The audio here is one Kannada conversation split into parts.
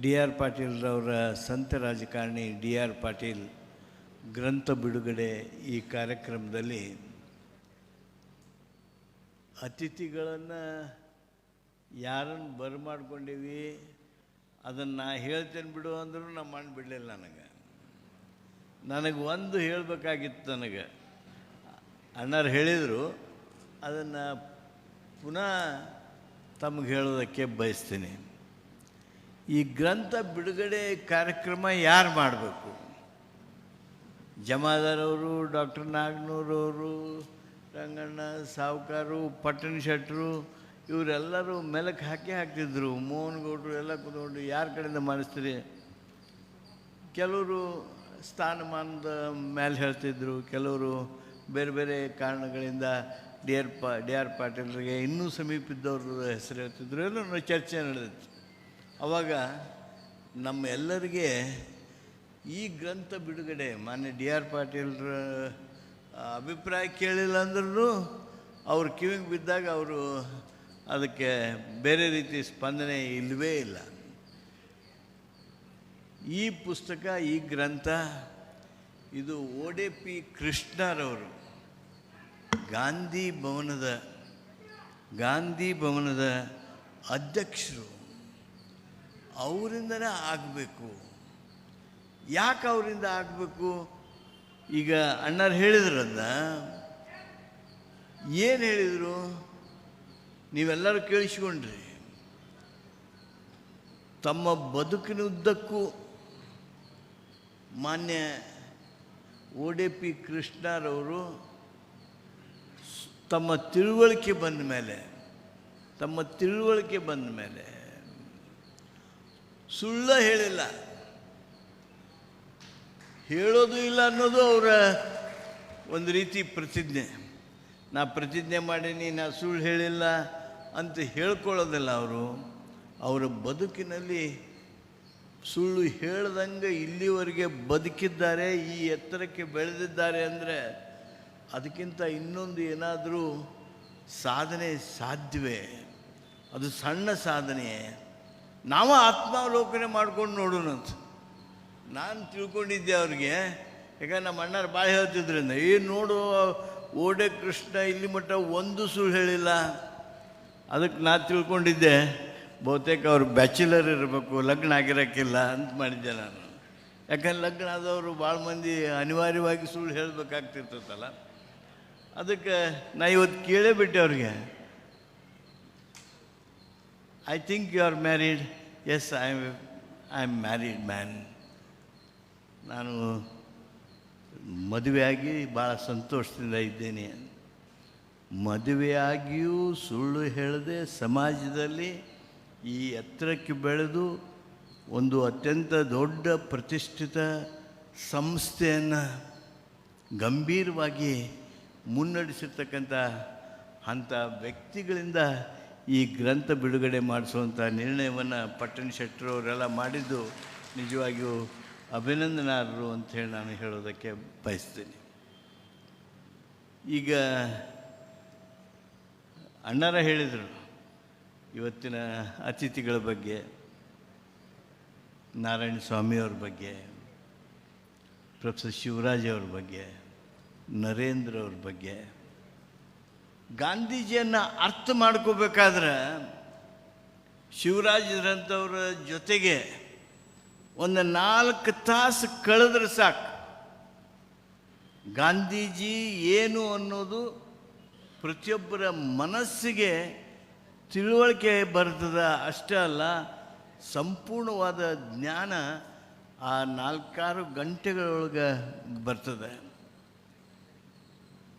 ಡಿ ಆರ್ ಪಾಟೀಲ್ರವರ ಸಂತ ರಾಜಕಾರಣಿ ಡಿ ಆರ್ ಪಾಟೀಲ್ ಗ್ರಂಥ ಬಿಡುಗಡೆ ಈ ಕಾರ್ಯಕ್ರಮದಲ್ಲಿ ಅತಿಥಿಗಳನ್ನು ಯಾರನ್ನು ಬರಮಾಡ್ಕೊಂಡೀವಿ ಅದನ್ನು ನಾ ಹೇಳ್ತೇನೆ ಬಿಡು ಅಂದರೂ ಮಣ್ಣು ಬಿಡಲಿಲ್ಲ ನನಗೆ. ನನಗೆ ಒಂದು ಹೇಳಬೇಕಾಗಿತ್ತು ನನಗೆ. ಅಣ್ಣರು ಹೇಳಿದರು, ಅದನ್ನು ಪುನಃ ತಮಗೆ ಹೇಳೋದಕ್ಕೆ ಬಯಸ್ತೀನಿ. ಈ ಗ್ರಂಥ ಬಿಡುಗಡೆ ಕಾರ್ಯಕ್ರಮ ಯಾರು ಮಾಡಬೇಕು? ಜಮಾದಾರವರು ಡಾಕ್ಟರ್ ನಾಗನೂರವರು ರಂಗಣ್ಣ ಸಾವುಕಾರು, ಪಟ್ಟಣ ಶೆಟ್ಟರು, ಇವರೆಲ್ಲರೂ ಮೆಲಕ್ಕೆ ಹಾಕಿ ಹಾಕ್ತಿದ್ರು. ಮೋಹನ್ ಗೌಡರು ಎಲ್ಲ ಕೂತ್ಕೊಂಡು, ಯಾರ ಕಡೆಯಿಂದ ಮಾಡಿಸ್ತೀರಿ? ಕೆಲವರು ಸ್ಥಾನಮಾನದ ಮೇಲೆ ಹೇಳ್ತಿದ್ರು. ಕೆಲವರು ಬೇರೆ ಬೇರೆ ಕಾರಣಗಳಿಂದ ಡಿ ಆರ್ ಪಾ, ಡಿ ಆರ್ ಪಾಟೀಲ್ರಿಗೆ ಇನ್ನೂ ಸಮೀಪಿದ್ದವ್ರ ಹೆಸರು ಹೇಳ್ತಿದ್ರು. ಎಲ್ಲ ಚರ್ಚೆ ನಡೆದಿತ್ತು. ಅವಾಗ ನಮ್ಮ ಎಲ್ಲರಿಗೆ ಈ ಗ್ರಂಥ ಬಿಡುಗಡೆ, ಮಾನ್ಯ ಡಿ ಆರ್ ಪಾಟೀಲ್ರ ಅಭಿಪ್ರಾಯ ಕೇಳಿಲ್ಲ ಅಂದ್ರೂ ಅವ್ರ ಕಿವಿಗೆ ಬಿದ್ದಾಗ ಅವರು ಅದಕ್ಕೆ ಬೇರೆ ರೀತಿ ಸ್ಪಂದನೆ ಇಲ್ಲವೇ ಇಲ್ಲ. ಈ ಪುಸ್ತಕ, ಈ ಗ್ರಂಥ, ಇದು ಓಡೆ ಪಿ ಕೃಷ್ಣರವರು ಗಾಂಧಿ ಭವನದ ಗಾಂಧಿ ಭವನದ ಅಧ್ಯಕ್ಷರು ಅವರಿಂದನೇ ಆಗಬೇಕು. ಯಾಕೆ ಅವರಿಂದ ಆಗಬೇಕು? ಈಗ ಅಣ್ಣರು ಹೇಳಿದ್ರನ್ನ ಏನು ಹೇಳಿದರು? ನೀವೆಲ್ಲರೂ ಕೇಳಿಸ್ಕೊಂಡ್ರಿ. ತಮ್ಮ ಬದುಕಿನುದ್ದಕ್ಕೂ ಮಾನ್ಯ ಓಡೆ ಪಿ ಕೃಷ್ಣರವರು ತಮ್ಮ ತಿಳುವಳಿಕೆ ಬಂದ ಮೇಲೆ, ತಮ್ಮ ತಿಳುವಳಿಕೆ ಬಂದ ಮೇಲೆ ಸುಳ್ಳ ಹೇಳಿಲ್ಲ. ಹೇಳೋದು ಇಲ್ಲ ಅನ್ನೋದು ಅವರ ಒಂದು ರೀತಿ ಪ್ರತಿಜ್ಞೆ. ನಾ ಪ್ರತಿಜ್ಞೆ ಮಾಡೀನಿ, ನಾ ಸುಳ್ಳು ಹೇಳಿಲ್ಲ ಅಂತ ಹೇಳ್ಕೊಳ್ಳೋದಿಲ್ಲ ಅವರು. ಅವರ ಬದುಕಿನಲ್ಲಿ ಸುಳ್ಳು ಹೇಳ್ದಂಗೆ ಇಲ್ಲಿವರೆಗೆ ಬದುಕಿದ್ದಾರೆ, ಈ ಎತ್ತರಕ್ಕೆ ಬೆಳೆದಿದ್ದಾರೆ ಅಂದರೆ ಅದಕ್ಕಿಂತ ಇನ್ನೊಂದು ಏನಾದರೂ ಸಾಧನೆ ಸಾಧ್ಯವೇ? ಅದು ಸಣ್ಣ ಸಾಧನೆ ನಾವು ಆತ್ಮಾವಲೋಕನೆ ಮಾಡ್ಕೊಂಡು ನೋಡೋಣಂತ ನಾನು ತಿಳ್ಕೊಂಡಿದ್ದೆ ಅವ್ರಿಗೆ ಯಾಕಂದ್ರೆ ನಮ್ಮ ಅಣ್ಣರು ಭಾಳ ಹೇಳ್ತಿದ್ರಿಂದ ಏನು ನೋಡು, ಓಡೆ ಕೃಷ್ಣ ಇಲ್ಲಿ ಮಟ್ಟ ಒಂದು ಸುಳ್ಳು ಹೇಳಿಲ್ಲ. ಅದಕ್ಕೆ ನಾನು ತಿಳ್ಕೊಂಡಿದ್ದೆ, ಬಹುತೇಕ ಅವರು ಬ್ಯಾಚುಲರ್ ಇರಬೇಕು, ಲಗ್ನ ಆಗಿರೋಕ್ಕಿಲ್ಲ, ಅಂತ ಮಾಡಿದ್ದೆ ನಾನು. ಯಾಕಂದ್ರೆ ಲಗ್ನ ಆದವರು ಭಾಳ ಮಂದಿ ಅನಿವಾರ್ಯವಾಗಿ ಸುಳ್ಳು ಹೇಳಬೇಕಾಗ್ತಿರ್ತಲ್ಲ ಅದಕ್ಕೆ ನಾ ಇವತ್ತು ಕೇಳೇ ಬಿಟ್ಟೆ ಅವ್ರಿಗೆ I think you are married yes I I am married man ನಾನು ಮದುವೆಯಾಗಿ ಭಾಳ ಸಂತೋಷದಿಂದ ಇದ್ದೇನೆ. ಮದುವೆಯಾಗಿಯೂ ಸುಳ್ಳು ಹೇಳದೆ ಸಮಾಜದಲ್ಲಿ ಈ ಎತ್ತರಕ್ಕೆ ಬೆಳೆದು ಒಂದು ಅತ್ಯಂತ ದೊಡ್ಡ ಪ್ರತಿಷ್ಠಿತ ಸಂಸ್ಥೆಯನ್ನು ಗಂಭೀರವಾಗಿ ಮುನ್ನಡೆಸಿರ್ತಕ್ಕಂಥ ಅಂಥ ವ್ಯಕ್ತಿಗಳಿಂದ ಈ ಗ್ರಂಥ ಬಿಡುಗಡೆ ಮಾಡಿಸುವಂಥ ನಿರ್ಣಯವನ್ನು ಪಟ್ಟಣ ಶೆಟ್ಟರು ಅವರೆಲ್ಲ ಮಾಡಿದ್ದು ನಿಜವಾಗಿಯೂ ಅಭಿನಂದನಾರರು ಅಂತ ಹೇಳಿ ನಾನು ಹೇಳೋದಕ್ಕೆ ಬಯಸ್ತೀನಿ. ಈಗ ಅಣ್ಣರ ಹೇಳಿದರು ಇವತ್ತಿನ ಅತಿಥಿಗಳ ಬಗ್ಗೆ, ನಾರಾಯಣ ಸ್ವಾಮಿಯವ್ರ ಬಗ್ಗೆ, ಪ್ರೊಫೆಸರ್ ಶಿವರಾಜ್ ಅವ್ರ ಬಗ್ಗೆ, ನರೇಂದ್ರ ಅವ್ರ ಬಗ್ಗೆ ಗಾಂಧೀಜಿಯನ್ನು ಅರ್ಥ ಮಾಡ್ಕೋಬೇಕಾದ್ರೆ ಶಿವರಾಜರಂಥವ್ರ ಜೊತೆಗೆ ಒಂದು ನಾಲ್ಕು ತಾಸು ಕಳೆದ್ರೆ ಸಾಕು. ಗಾಂಧೀಜಿ ಏನು ಅನ್ನೋದು ಪ್ರತಿಯೊಬ್ಬರ ಮನಸ್ಸಿಗೆ ತಿಳುವಳಿಕೆ ಬರ್ತದ ಅಷ್ಟೇ ಅಲ್ಲ, ಸಂಪೂರ್ಣವಾದ ಜ್ಞಾನ ಆ ನಾಲ್ಕಾರು ಗಂಟೆಗಳೊಳಗೆ ಬರ್ತದೆ.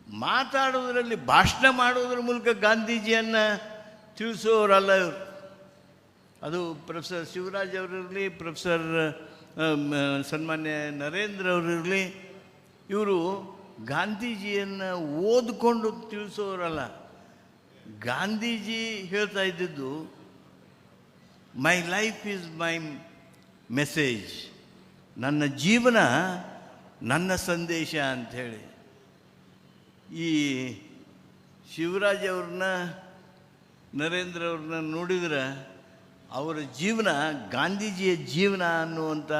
ಮಾತಾಡೋದ್ರಲ್ಲಿ ಭಾಷಣ ಮಾಡುವುದರ ಮೂಲಕ ಗಾಂಧೀಜಿಯನ್ನು ತಿಳಿಸೋರಲ್ಲ ಇವರು. ಅದು ಪ್ರೊಫೆಸರ್ ಶಿವರಾಜ್ ಅವರಿರಲಿ, ಪ್ರೊಫೆಸರ್ ಸನ್ಮಾನ್ಯ ನರೇಂದ್ರ ಅವರಿರಲಿ, ಇವರು ಗಾಂಧೀಜಿಯನ್ನು ಓದಿಕೊಂಡು ತಿಳಿಸೋರಲ್ಲ. ಗಾಂಧೀಜಿ ಹೇಳ್ತಾ ಇದ್ದಿದ್ದು my life is my message ನನ್ನ ಜೀವನ ನನ್ನ ಸಂದೇಶ ಅಂಥೇಳಿ ಈ ಶಿವರಾಜ್ ಅವ್ರನ್ನ, ನರೇಂದ್ರ ಅವ್ರನ್ನ ನೋಡಿದ್ರೆ ಅವರ ಜೀವನ, ಗಾಂಧೀಜಿಯ ಜೀವನ ಅನ್ನುವಂಥ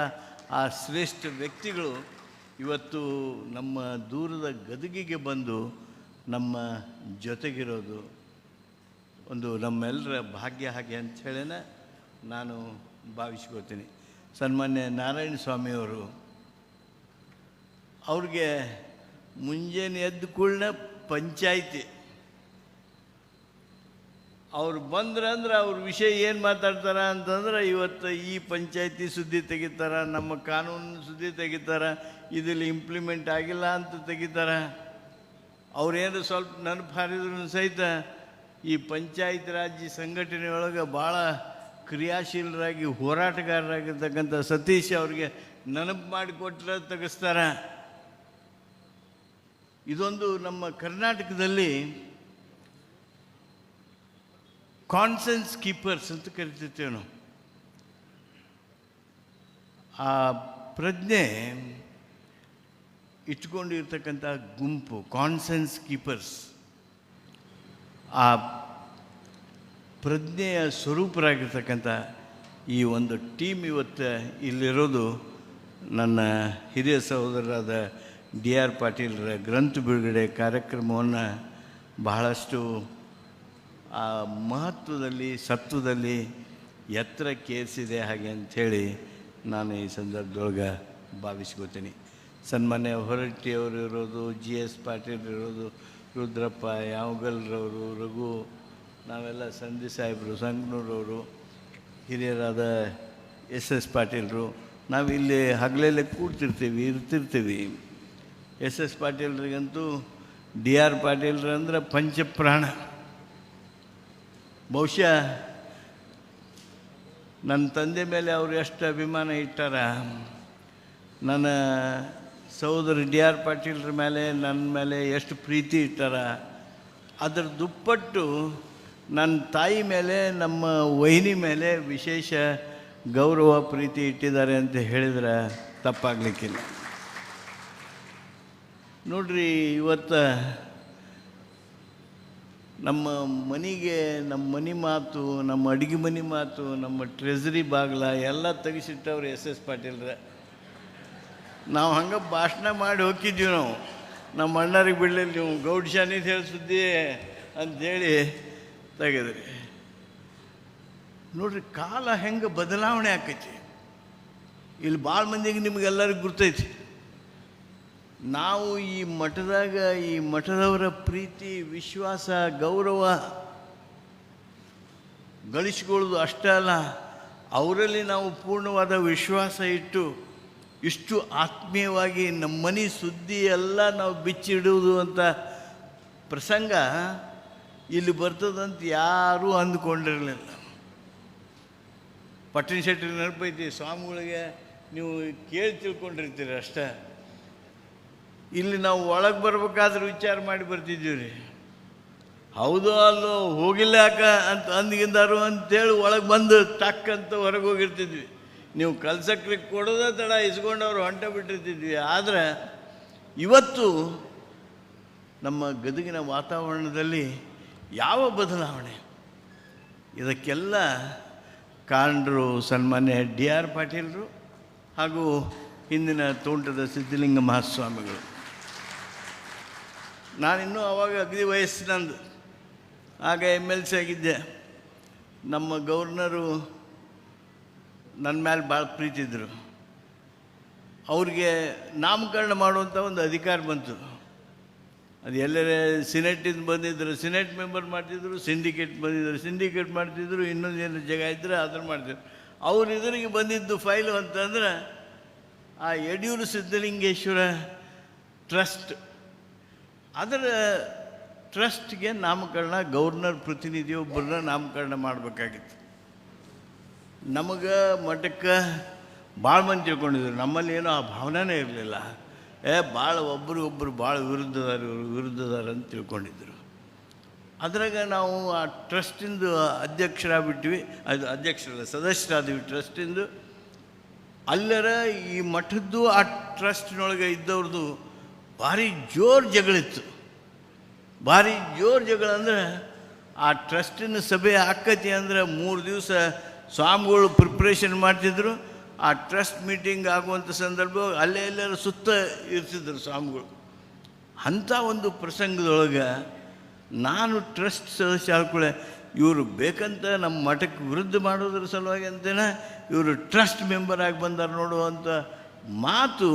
ಆ ಶ್ರೇಷ್ಠ ವ್ಯಕ್ತಿಗಳು ಇವತ್ತು ನಮ್ಮ ದೂರದ ಗದಗಿಗೆ ಬಂದು ನಮ್ಮ ಜೊತೆಗಿರೋದು. ಒಂದು ನಮ್ಮೆಲ್ಲರ ಭಾಗ್ಯ ಹಾಗೆ ಹೇಳೇನೆ ನಾನು ಭಾವಿಸ್ಕೋತೀನಿ ಸನ್ಮಾನ್ಯ ನಾರಾಯಣ ಸ್ವಾಮಿಯವರು ಅವ್ರಿಗೆ ಮುಂಜಾನೆ ಎದ್ದ ಕೂಡಲೇ ಪಂಚಾಯಿತಿ. ಅವ್ರು ಬಂದ್ರೆ ಅಂದ್ರೆ ಅವ್ರ ವಿಷಯ ಏನು ಮಾತಾಡ್ತಾರ ಅಂತಂದ್ರೆ ಇವತ್ತು ಈ ಪಂಚಾಯಿತಿ ಸುದ್ದಿ ತೆಗಿತಾರ, ನಮ್ಮ ಕಾನೂನು ಸುದ್ದಿ ತೆಗಿತಾರ ಇದಲ್ಲಿ ಇಂಪ್ಲಿಮೆಂಟ್ ಆಗಿಲ್ಲ ಅಂತ ತೆಗಿತಾರ. ಅವ್ರೇನು ಸ್ವಲ್ಪ ನೆನಪು ಹಾರಿದ್ರು ಸಹಿತ ಈ ಪಂಚಾಯತ್ ರಾಜ್ ಸಂಘಟನೆಯೊಳಗೆ ಭಾಳ ಕ್ರಿಯಾಶೀಲರಾಗಿ ಹೋರಾಟಗಾರರಾಗಿರ್ತಕ್ಕಂಥ ಸತೀಶ್ ಅವ್ರಿಗೆ ನೆನಪು ಮಾಡಿಕೊಟ್ರೆ ತೆಗೆಸ್ತಾರ. ಇದೊಂದು ನಮ್ಮ ಕರ್ನಾಟಕದಲ್ಲಿ ಕಾನ್ಸೆನ್ಸ್ ಕೀಪರ್ಸ್ ಅಂತ ಕರಿತಿರ್ತೇವೆ ನಾವು. ಆ ಪ್ರಜ್ಞೆ ಇಟ್ಕೊಂಡಿರ್ತಕ್ಕಂಥ ಗುಂಪು ಕಾನ್ಸೆನ್ಸ್ ಕೀಪರ್ಸ್ ಆ ಪ್ರಜ್ಞೆಯ ಸ್ವರೂಪರಾಗಿರ್ತಕ್ಕಂಥ ಈ ಒಂದು ಟೀಮ್ ಇವತ್ತು ಇಲ್ಲಿರೋದು ನನ್ನ ಹಿರಿಯ ಸಹೋದರರಾದ ಡಿ ಆರ್ ಪಾಟೀಲ್ರ ಗ್ರಂಥ ಬಿಡುಗಡೆ ಕಾರ್ಯಕ್ರಮವನ್ನು ಬಹಳಷ್ಟು, ಆ, ಮಹತ್ವದಲ್ಲಿ, ಸತ್ವದಲ್ಲಿ ಎತ್ತರಕ್ಕೇರಿಸಿದೆ ಹಾಗೆ ಅಂಥೇಳಿ ನಾನು ಈ ಸಂದರ್ಭದೊಳಗೆ ಭಾವಿಸ್ಕೋತೀನಿ. ಸನ್ಮಾನ್ಯ ಹೊರಟ್ಟಿಯವರು ಇರೋದು, ಜಿ ಎಸ್ ಪಾಟೀಲ್ ಇರೋದು, ರುದ್ರಪ್ಪ ಯಾವಗಲ್ರವರು ರಘು, ನಾವೆಲ್ಲ ಸಂಧಿ ಸಾಹೇಬರು ಸಂಗನೂರವರು ಹಿರಿಯರಾದ ಎಸ್ ಎಸ್ ಪಾಟೀಲರು, ನಾವಿಲ್ಲಿ ಹಗಲೆಲ್ಲ ಕೂಡ್ತಿರ್ತೀವಿ ಇರ್ತಿರ್ತೀವಿ. ಎಸ್ ಎಸ್ ಪಾಟೀಲ್ರಿಗಂತೂ ಡಿ ಆರ್ ಪಾಟೀಲ್ರು ಅಂದರೆ ಪಂಚಪ್ರಾಣ. ಬಹುಶಃ ನನ್ನ ತಂದೆ ಮೇಲೆ ಅವರು ಎಷ್ಟು ಅಭಿಮಾನ ಇಟ್ಟಾರ? ನನ್ನ ಸಹೋದರ ಡಿ ಆರ್ ಪಾಟೀಲ್ರ ಮೇಲೆ, ನನ್ನ ಮೇಲೆ ಎಷ್ಟು ಪ್ರೀತಿ ಇಟ್ಟಾರ? ಅದರ ದುಪ್ಪಟ್ಟು ನನ್ನ ತಾಯಿ ಮೇಲೆ, ನಮ್ಮ ವಹಿನಿ ಮೇಲೆ ವಿಶೇಷ ಗೌರವ, ಪ್ರೀತಿ ಇಟ್ಟಿದ್ದಾರೆ ಅಂತ ಹೇಳಿದ್ರೆ ತಪ್ಪಾಗಲಿಕ್ಕಿಲ್ಲ. ನೋಡ್ರಿ, ಇವತ್ತು ನಮ್ಮ ಮನೆಗೆ, ನಮ್ಮ ಮನೆ ಮಾತು, ನಮ್ಮ ಅಡುಗೆ ಮನೆ ಮಾತು, ನಮ್ಮ ಟ್ರೆಜರಿ ಬಾಗ್ಲ ಎಲ್ಲ ತೆಗಿಸಿಟ್ಟವ್ರು ಎಸ್ ಎಸ್ ಪಾಟೀಲ್ರ ನಾವು ಹಂಗೆ ಭಾಷಣ ಮಾಡಿ ಹೋಗಿದ್ದೀವಿ ನಾವು. ನಮ್ಮ ಅಣ್ಣರಿಗೆ ಬಿಡಲಿಲ್ಲ ನೀವು, ಗೌಡ್ ಸುದ್ದಿ ಅಂಥೇಳಿ ತೆಗೆದ್ರಿ. ನೋಡ್ರಿ, ಕಾಲ ಹೆಂಗೆ ಬದಲಾವಣೆ ಆಕೈತಿ. ಇಲ್ಲಿ ಭಾಳ ಮಂದಿಗೆ ನಿಮಗೆಲ್ಲರಿಗೂ ಗುರ್ತೈತಿ. ನಾವು ಈ ಮಠದಾಗ, ಈ ಮಠದವರ ಪ್ರೀತಿ, ವಿಶ್ವಾಸ, ಗೌರವ ಗಳಿಸ್ಕೊಳ್ಳೋದು ಅಷ್ಟೇ ಅಲ್ಲ, ಅವರಲ್ಲಿ ನಾವು ಪೂರ್ಣವಾದ ವಿಶ್ವಾಸ ಇಟ್ಟು ಇಷ್ಟು ಆತ್ಮೀಯವಾಗಿ ನಮ್ಮ ಮನೆ ಸುದ್ದಿ ಎಲ್ಲ ನಾವು ಬಿಚ್ಚಿಡುವುದು ಅಂತ ಪ್ರಸಂಗ ಇಲ್ಲಿ ಬರ್ತದಂತ ಯಾರೂ ಅಂದ್ಕೊಂಡಿರಲಿಲ್ಲ. ಪಟ್ಟಣ ಶೆಟ್ಟಿ ನೆನಪೈತಿ, ಸ್ವಾಮಿಗಳಿಗೆ ನೀವು ಕೇಳಿ ತಿಳ್ಕೊಂಡಿರ್ತೀರಿ ಅಷ್ಟೇ. ಇಲ್ಲಿ ನಾವು ಒಳಗೆ ಬರ್ಬೇಕಾದ್ರೆ ವಿಚಾರ ಮಾಡಿ ಬರ್ತಿದ್ದೀವಿ ರೀ. ಹೌದು ಅಲ್ಲೋ, ಹೋಗಿಲ್ಲ ಯಾಕ ಅಂತ ಅಂದ್ಗಿಂದಾರು ಅಂತೇಳಿ ಒಳಗೆ ಬಂದು ಟಕ್ ಅಂತ ಹೊರಗೆ ಹೋಗಿರ್ತಿದ್ವಿ. ನೀವು ಕಲ್ಸಕ್ಕೆ ಕೊಡೋದೇ ತಡ, ಇಸ್ಕೊಂಡವ್ರು ಹೊಂಟ ಬಿಟ್ಟಿರ್ತಿದ್ವಿ. ಆದರೆ ಇವತ್ತು ನಮ್ಮ ಗದಗಿನ ವಾತಾವರಣದಲ್ಲಿ ಯಾವ ಬದಲಾವಣೆ? ಇದಕ್ಕೆಲ್ಲ ಕಾರಣರು ಸನ್ಮಾನ್ಯ ಡಿ ಆರ್ ಪಾಟೀಲರು ಹಾಗೂ ಹಿಂದಿನ ತೋಂಟದ ಸಿದ್ಧಲಿಂಗ ಮಹಾಸ್ವಾಮಿಗಳು. ನಾನಿನ್ನೂ ಅವಾಗ ಅಗದಿ ವಯಸ್ಸಿನಂದು. ಆಗ ಎಂ ಎಲ್ ಸಿ ಆಗಿದ್ದೆ. ನಮ್ಮ ಗವರ್ನರು ನನ್ನ ಮೇಲೆ ಭಾಳ ಪ್ರೀತಿ ಇದ್ದರು ಅವ್ರಿಗೆ ನಾಮಕರಣ ಮಾಡುವಂಥ ಒಂದು ಅಧಿಕಾರ ಬಂತು. ಅದು ಎಲ್ಲರೇ ಸಿನೆಟಿಂದ ಬಂದಿದ್ದರು ಸಿನೆಟ್ ಮೆಂಬರ್ ಮಾಡ್ತಿದ್ರು ಸಿಂಡಿಕೇಟ್ ಬಂದಿದ್ದರು ಸಿಂಡಿಕೇಟ್ ಮಾಡ್ತಿದ್ರು, ಇನ್ನೊಂದು ಏನು ಜಾಗ ಇದ್ದರೆ ಅದನ್ನು ಮಾಡ್ತಿದ್ರು. ಅವ್ರ ಎದುರಿಗೆ ಬಂದಿದ್ದು ಫೈಲು ಅಂತಂದ್ರೆ, ಆ ಯಡಿಯೂರು ಸಿದ್ಧಲಿಂಗೇಶ್ವರ ಟ್ರಸ್ಟ್ ಅದರ ಟ್ರಸ್ಟ್ಗೆ ನಾಮಕರಣ ಗವರ್ನರ್ ಪ್ರತಿನಿಧಿಯೊಬ್ಬರನ್ನ ನಾಮಕರಣ ಮಾಡಬೇಕಾಗಿತ್ತು. ನಮಗೆ ಮಠಕ್ಕೆ ಭಾಳ ಮಂದಿ ತಿಳ್ಕೊಂಡಿದ್ರು. ನಮ್ಮಲ್ಲಿ ಏನೋ ಆ ಭಾವನೆನೇ ಇರಲಿಲ್ಲ. ಏ ಭಾಳ ಒಬ್ಬರು ಭಾಳ ವಿರುದ್ಧದಾರ ಇವರು ವಿರುದ್ಧದಾರ ಅಂತ ತಿಳ್ಕೊಂಡಿದ್ರು. ಅದ್ರಾಗ ನಾವು ಆ ಟ್ರಸ್ಟಿಂದು ಅಧ್ಯಕ್ಷರಾಗ್ಬಿಟ್ವಿ. ಅದು ಅಧ್ಯಕ್ಷರಲ್ಲ, ಸದಸ್ಯರಾದ್ವಿ ಟ್ರಸ್ಟಿಂದು ಅಲ್ಲರ ಈ ಮಠದ್ದು ಆ ಟ್ರಸ್ಟಿನೊಳಗೆ ಇದ್ದವ್ರದ್ದು ಭಾರಿ ಜೋರು ಜಗಳಿತ್ತು. ಭಾರಿ ಜೋರು ಜಗಳ ಅಂದ್ರೆ ಆ ಟ್ರಸ್ಟಿನ ಸಭೆ ಆಕತಿ ಅಂದ್ರೆ ಮೂರು ದಿವಸ ಸ್ವಾಮಿಗಳು ಪ್ರಿಪ್ರೇಷನ್ ಮಾಡ್ತಿದ್ರು. ಆ ಟ್ರಸ್ಟ್ ಮೀಟಿಂಗ್ ಆಗುವಂಥ ಸಂದರ್ಭ ಅಲ್ಲೇ ಎಲ್ಲರೂ ಸುತ್ತ ಇರ್ತಿದ್ರು ಸ್ವಾಮಿಗಳು. ಅಂಥ ಒಂದು ಪ್ರಸಂಗದೊಳಗೆ ನಾನು ಟ್ರಸ್ಟ್ ಸದಸ್ಯ ಆಳ್ಕೊಳ್ಳೆ ಇವರು ಬೇಕಂತ ನಮ್ಮ ಮಠಕ್ಕೆ ವಿರುದ್ಧ ಮಾಡೋದ್ರ ಸಲುವಾಗಿ ಅಂತೇನೆ ಇವರು ಟ್ರಸ್ಟ್ ಮೆಂಬರ್ ಆಗಿ ಬಂದಾರ ನೋಡುವಂಥ ಮಾತು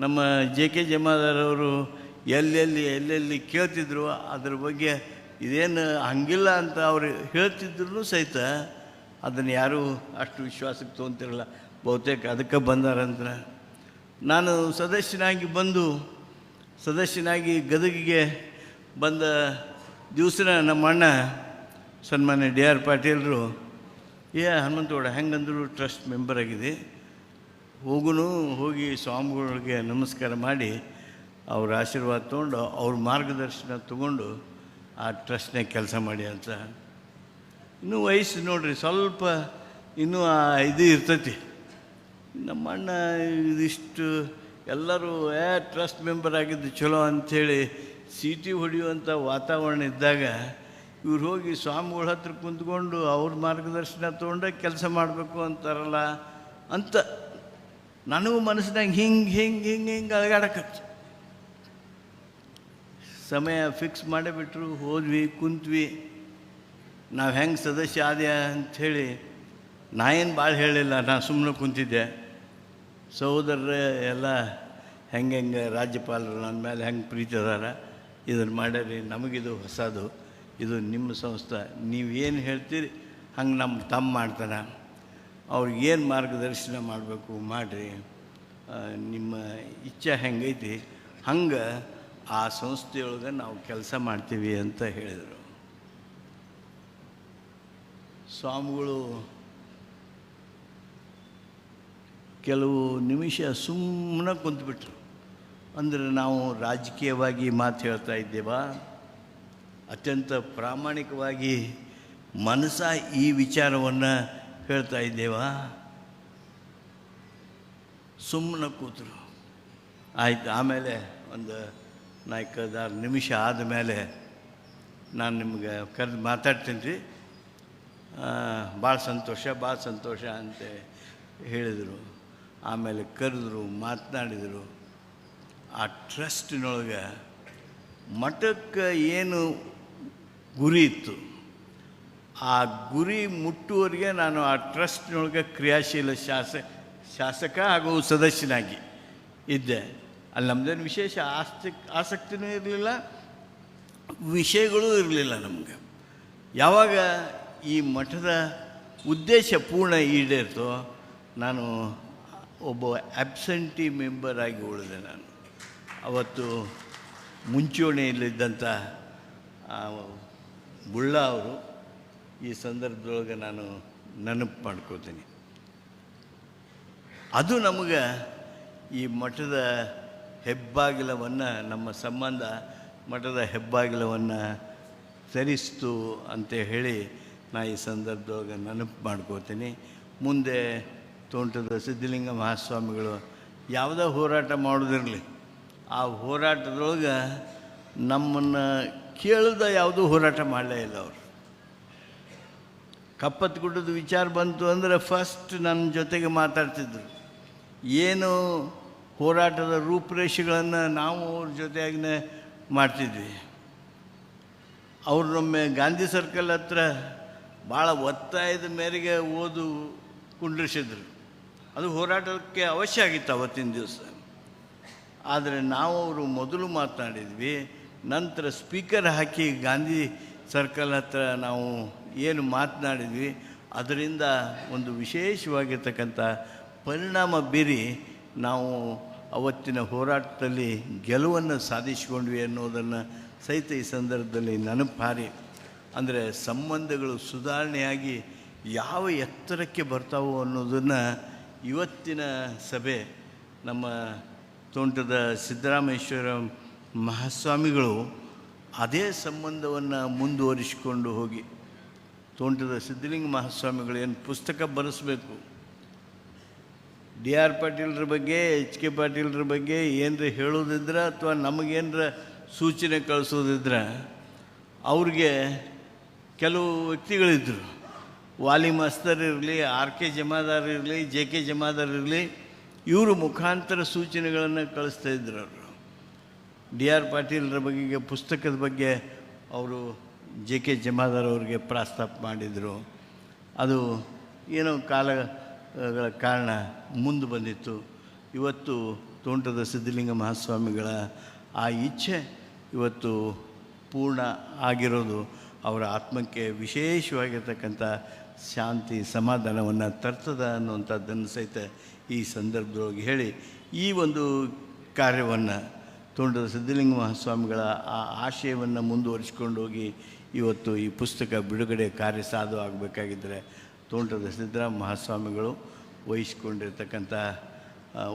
ನಮ್ಮ ಜೆ ಕೆ ಜಮಾದಾರವರು ಎಲ್ಲೆಲ್ಲಿ ಎಲ್ಲೆಲ್ಲಿ ಕೇಳ್ತಿದ್ರು ಅದ್ರ ಬಗ್ಗೆ ಇದೇನು ಹಂಗಿಲ್ಲ ಅಂತ ಅವ್ರು ಹೇಳ್ತಿದ್ರು ಸಹಿತ ಅದನ್ನು ಯಾರೂ ಅಷ್ಟು ವಿಶ್ವಾಸಕ್ಕೆ ತೊಗೊಂತಿರಲ್ಲ. ಬಹುತೇಕ ಅದಕ್ಕೆ ಬಂದಾರಂತ ನಾನು ಸದಸ್ಯನಾಗಿ ಬಂದು ಸದಸ್ಯನಾಗಿ ಗದಗಿಗೆ ಬಂದ ದಿವಸ ನಮ್ಮ ಅಣ್ಣ ಸನ್ಮಾನ್ಯ ಡಿ ಆರ್ ಪಾಟೀಲರು, ಏ ಹನುಮಂತಗೌಡ, ಹೆಂಗಂದ್ರು ಟ್ರಸ್ಟ್ ಮೆಂಬರ್ ಆಗಿದೆ. ಹೋಗುನು ಹೋಗಿ ಸ್ವಾಮಿಗಳಿಗೆ ನಮಸ್ಕಾರ ಮಾಡಿ ಅವ್ರ ಆಶೀರ್ವಾದ ತೊಗೊಂಡು ಅವ್ರ ಮಾರ್ಗದರ್ಶನ ತಗೊಂಡು ಆ ಟ್ರಸ್ಟ್ನಾಗ ಕೆಲಸ ಮಾಡಿ ಅಂತ. ಇನ್ನೂ ವಯಸ್ಸು ನೋಡ್ರಿ, ಸ್ವಲ್ಪ ಇನ್ನೂ ಆ ಇದು ಇರ್ತೈತಿ. ನಮ್ಮ ಅಣ್ಣ ಇದಿಷ್ಟು ಎಲ್ಲರೂ, ಏ, ಟ್ರಸ್ಟ್ ಮೆಂಬರ್ ಆಗಿದ್ದು ಚಲೋ ಅಂಥೇಳಿ ಸೀಟಿ ಹೊಡೆಯುವಂಥ ವಾತಾವರಣ ಇದ್ದಾಗ ಇವ್ರು ಹೋಗಿ ಸ್ವಾಮಿಗಳ ಹತ್ರ ಕುಂತ್ಕೊಂಡು ಅವ್ರ ಮಾರ್ಗದರ್ಶನ ತೊಗೊಂಡೆ ಕೆಲಸ ಮಾಡಬೇಕು ಅಂತಾರಲ್ಲ ಅಂತ. ನನಗೂ ಮನಸ್ಸಿನಾಗ ಹಿಂಗೆ ಹಿಂಗೆ ಹಿಂಗೆ ಹಿಂಗೆ ಅಳಗಾಡಕತ್ತು. ಸಮಯ ಫಿಕ್ಸ್ ಮಾಡಿಬಿಟ್ರು, ಹೋದ್ವಿ, ಕುಂತ್ವಿ. ನಾವು ಹೆಂಗೆ ಸದಸ್ಯ ಆದ್ಯ ಅಂಥೇಳಿ ನಾ ಏನು ಭಾಳ ಹೇಳಿಲ್ಲ ನಾನು ಸುಮ್ಮನೆ ಕುಂತಿದ್ದೆ. ಸಹೋದರರ ಎಲ್ಲ ಹೆಂಗೆ ಹೆಂಗೆ ರಾಜ್ಯಪಾಲರು ನನ್ನ ಮೇಲೆ ಹೆಂಗೆ ಪ್ರೀತಿ ಅದಾರ ಇದನ್ನು ಮಾಡ್ಯಾರಿ, ನಮಗಿದು ಹೊಸದು. ಇದು ನಿಮ್ಮ ಸಂಸ್ಥೆ. ನೀವು ಏನು ಹೇಳ್ತೀರಿ, ಹಂಗೆ ನಮ್ಮ ತಮ್ಮ ಮಾಡ್ತಾನೆ ಅವ್ರಿಗೆ ಏನು ಮಾರ್ಗದರ್ಶನ ಮಾಡಬೇಕು ಮಾಡಿರಿ. ನಿಮ್ಮ ಇಚ್ಛೆ ಹೆಂಗೈತಿ? ಹಂಗೆ ಆ ಸಂಸ್ಥೆಯೊಳಗೆ ನಾವು ಕೆಲಸ ಮಾಡ್ತೀವಿ ಅಂತ ಹೇಳಿದರು. ಸ್ವಾಮಿಗಳು ಕೆಲವು ನಿಮಿಷ ಸುಮ್ಮನೆ ಕುಂತ್ಬಿಟ್ರು. ಅಂದರೆ ನಾವು ರಾಜಕೀಯವಾಗಿ ಮಾತು ಹೇಳ್ತಾ ಇದ್ದೇವಾ? ಅತ್ಯಂತ ಪ್ರಾಮಾಣಿಕವಾಗಿ ಮನಸ ಈ ವಿಚಾರವನ್ನು ಹೇಳ್ತಾ ಇದ್ದೇವಾ? ಸುಮ್ಮನೆ ಕೂತರು. ಆಯ್ತು, ಆಮೇಲೆ ಒಂದು ನಾಲ್ಕೈದಾರು ನಿಮಿಷ ಆದಮೇಲೆ ನಾನು ನಿಮ್ಗೆ ಕರೆದು ಮಾತಾಡ್ತೀನಿ ರೀ ಭಾಳ ಸಂತೋಷ ಭಾಳ ಸಂತೋಷ ಅಂತ ಹೇಳಿದರು. ಆಮೇಲೆ ಕರೆದ್ರು, ಮಾತನಾಡಿದರು. ಆ ಟ್ರಸ್ಟಿನೊಳಗೆ ಮಠಕ್ಕೆ ಏನು ಗುರಿ ಇತ್ತು? ಆ ಗುರಿ ಮುಟ್ಟುವರಿಗೆ ನಾನು ಆ ಟ್ರಸ್ಟ್ನೊಳಗೆ ಕ್ರಿಯಾಶೀಲ ಶಾಸ, ಶಾಸಕ ಹಾಗೂ ಸದಸ್ಯನಾಗಿ ಇದ್ದೆ. ಅಲ್ಲಿ ನಮ್ಮದೇನು ವಿಶೇಷ ಆಸ್ತಿ, ಆಸಕ್ತಿನೂ ಇರಲಿಲ್ಲ, ವಿಷಯಗಳೂ ಇರಲಿಲ್ಲ ನಮಗೆ. ಯಾವಾಗ ಈ ಮಠದ ಉದ್ದೇಶ ಪೂರ್ಣ ಈಡೇರ್ತೋ, ನಾನು ಒಬ್ಬ ಆಬ್ಸೆಂಟಿ ಆಗಿ ಉಳಿದೆ ನಾನು. ಅವತ್ತು ಮುಂಚೂಣಿಯಲ್ಲಿದ್ದಂಥ ಬುಳ್ಳ ಅವರು ಈ ಸಂದರ್ಭದೊಳಗೆ ನಾನು ನೆನಪು ಮಾಡ್ಕೋತೀನಿ. ಅದು ನಮಗೆ ಈ ಮಠದ ಹೆಬ್ಬಾಗಿಲವನ್ನು, ನಮ್ಮ ಸಂಬಂಧ ಮಠದ ಹೆಬ್ಬಾಗಿಲವನ್ನು ಸರಿಸ್ತು ಅಂತ ಹೇಳಿ ನಾ ಈ ಸಂದರ್ಭದೊಳಗೆ ನೆನಪು ಮಾಡ್ಕೋತೀನಿ. ಮುಂದೆ ತೋಂಟದ ಸಿದ್ಧಲಿಂಗ ಮಹಾಸ್ವಾಮಿಗಳು ಯಾವುದೇ ಹೋರಾಟ ಮಾಡೋದಿರಲಿ, ಆ ಹೋರಾಟದೊಳಗೆ ನಮ್ಮನ್ನು ಕೇಳದ ಯಾವುದೂ ಹೋರಾಟ ಮಾಡಲೇ ಇಲ್ಲ ಅವರು. ಕಪ್ಪತ್ತು ಗುಡ್ಡದ ವಿಚಾರ ಬಂತು ಅಂದರೆ ಫಸ್ಟ್ ನನ್ನ ಜೊತೆಗೆ ಮಾತಾಡ್ತಿದ್ರು. ಏನು ಹೋರಾಟದ ರೂಪುರೇಷೆಗಳನ್ನು ನಾವು ಅವ್ರ ಜೊತೆಯಾಗಿನೇ ಮಾಡ್ತಿದ್ವಿ. ಅವ್ರು ನಮ್ಮೆ ಗಾಂಧಿ ಸರ್ಕಲ್ ಹತ್ರ ಭಾಳ ಒತ್ತಾಯದ ಮೇರೆಗೆ ಓದು ಕುಂಡ್ರಿಸಿದ್ರು. ಅದು ಹೋರಾಟಕ್ಕೆ ಅವಶ್ಯ ಆಗಿತ್ತು ಅವತ್ತಿನ ದಿವಸ. ಆದರೆ ನಾವು ಅವರು ಮೊದಲು ಮಾತನಾಡಿದ್ವಿ, ನಂತರ ಸ್ಪೀಕರ್ ಹಾಕಿ ಗಾಂಧಿ ಸರ್ಕಲ್ ಹತ್ರ ನಾವು ಏನು ಮಾತನಾಡಿದ್ವಿ, ಅದರಿಂದ ಒಂದು ವಿಶೇಷವಾಗಿರ್ತಕ್ಕಂಥ ಪರಿಣಾಮ ಬೀರಿ ನಾವು ಅವತ್ತಿನ ಹೋರಾಟದಲ್ಲಿ ಗೆಲುವನ್ನು ಸಾಧಿಸಿಕೊಂಡ್ವಿ ಅನ್ನೋದನ್ನು ಸಹಿತ ಈ ಸಂದರ್ಭದಲ್ಲಿ ನೆನಪಾರಿ. ಅಂದರೆ ಸಂಬಂಧಗಳು ಸುಧಾರಣೆಯಾಗಿ ಯಾವ ಎತ್ತರಕ್ಕೆ ಬರ್ತಾವೋ ಅನ್ನೋದನ್ನು ಇವತ್ತಿನ ಸಭೆ ನಮ್ಮ ತೋಂಟದ ಸಿದ್ದರಾಮೇಶ್ವರ ಮಹಾಸ್ವಾಮಿಗಳು ಅದೇ ಸಂಬಂಧವನ್ನು ಮುಂದುವರಿಸಿಕೊಂಡು ಹೋಗಿ ತೋಂಟದ ಸಿದ್ಧಲಿಂಗ ಮಹಾಸ್ವಾಮಿಗಳು ಏನು ಪುಸ್ತಕ ಬರೆಸಬೇಕು? ಡಿ ಆರ್ ಪಾಟೀಲ್ರ ಬಗ್ಗೆ, ಎಚ್ ಕೆ ಪಾಟೀಲ್ರ ಬಗ್ಗೆ ಏನರ ಹೇಳೋದಿದ್ರ ಅಥವಾ ನಮಗೇನರ ಸೂಚನೆ ಕಳಿಸೋದಿದ್ರೆ? ಅವ್ರಿಗೆ ಕೆಲವು ವ್ಯಕ್ತಿಗಳಿದ್ದರು ವಾಲಿ ಮಾಸ್ತರ್ ಇರಲಿ, ಆರ್ ಕೆ ಜಮಾದಾರ್ ಇರಲಿ, ಜೆ ಕೆ ಜಮಾದಾರ್ ಇರಲಿ, ಇವರು ಮುಖಾಂತರ ಸೂಚನೆಗಳನ್ನು ಕಳಿಸ್ತಾ ಇದ್ರು ಅವರು. ಡಿ ಆರ್ ಪಾಟೀಲ್ರ ಬಗ್ಗೆ, ಪುಸ್ತಕದ ಬಗ್ಗೆ ಅವರು ಜೆ ಕೆ ಜಮಾದಾರ್ ಅವರಿಗೆ ಪ್ರಸ್ತಾಪ ಮಾಡಿದರು. ಅದು ಏನೋ ಕಾಲಗಳ ಕಾರಣ ಮುಂದೆ ಬಂದಿತ್ತು. ಇವತ್ತು ತೋಂಟದ ಸಿದ್ಧಲಿಂಗ ಮಹಾಸ್ವಾಮಿಗಳ ಆ ಇಚ್ಛೆ ಇವತ್ತು ಪೂರ್ಣ ಆಗಿರೋದು ಅವರ ಆತ್ಮಕ್ಕೆ ವಿಶೇಷವಾಗಿರ್ತಕ್ಕಂಥ ಶಾಂತಿ ಸಮಾಧಾನವನ್ನು ತರ್ತದ ಅನ್ನುವಂಥದ್ದನ್ನು ಸಹಿತ ಈ ಸಂದರ್ಭದೊಳಗೆ ಹೇಳಿ ಈ ಒಂದು ಕಾರ್ಯವನ್ನು ತೋಂಟದ ಸಿದ್ಧಲಿಂಗ ಮಹಾಸ್ವಾಮಿಗಳ ಆ ಆಶಯವನ್ನು ಮುಂದುವರಿಸ್ಕೊಂಡು ಹೋಗಿ ಇವತ್ತು ಈ ಪುಸ್ತಕ ಬಿಡುಗಡೆ ಕಾರ್ಯ ಸಾಧು ಆಗಬೇಕಾಗಿದ್ದರೆ ತೋಂಟದ ಸಿದ್ದರಾಮ ಮಹಾಸ್ವಾಮಿಗಳು ವಹಿಸಿಕೊಂಡಿರ್ತಕ್ಕಂಥ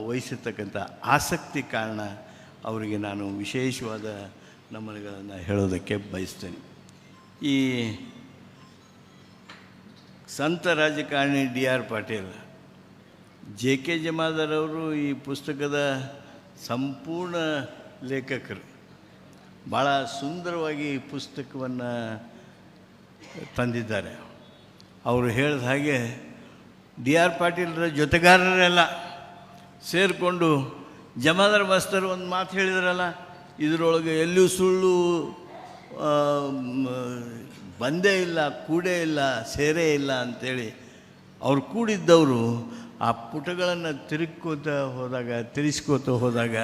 ವಹಿಸಿರ್ತಕ್ಕಂಥ ಆಸಕ್ತಿ ಕಾರಣ ಅವರಿಗೆ ನಾನು ವಿಶೇಷವಾದ ನಮನಗಳನ್ನು ಹೇಳೋದಕ್ಕೆ ಬಯಸ್ತೇನೆ. ಈ ಸಂತ ರಾಜಕಾರಣಿ D R Patil, J K Jamadar ಅವರು ಈ ಪುಸ್ತಕದ ಸಂಪೂರ್ಣ ಲೇಖಕರು. ಭಾಳ ಸುಂದರವಾಗಿ ಈ ಪುಸ್ತಕವನ್ನು ತಂದಿದ್ದಾರೆ. ಅವರು ಹೇಳಿದ ಹಾಗೆ ಡಿ ಆರ್ ಪಾಟೀಲ್ರ ಜೊತೆಗಾರರೆಲ್ಲ ಸೇರಿಕೊಂಡು ಜಮಾದರ್ ಮಾಸ್ತರ್ ಒಂದು ಮಾತು ಹೇಳಿದ್ರಲ್ಲ, ಇದರೊಳಗೆ ಎಲ್ಲೂ ಸುಳ್ಳು ಬಂದೇ ಇಲ್ಲ, ಕೂಡೇ ಇಲ್ಲ, ಸೇರೇ ಇಲ್ಲ ಅಂಥೇಳಿ ಅವ್ರು ಕೂಡಿದ್ದವರು ಆ ಪುಟಗಳನ್ನು ತಿರುಗ್ಕೋತ ಹೋದಾಗ ತಿರುಗಿಸ್ಕೋತ ಹೋದಾಗ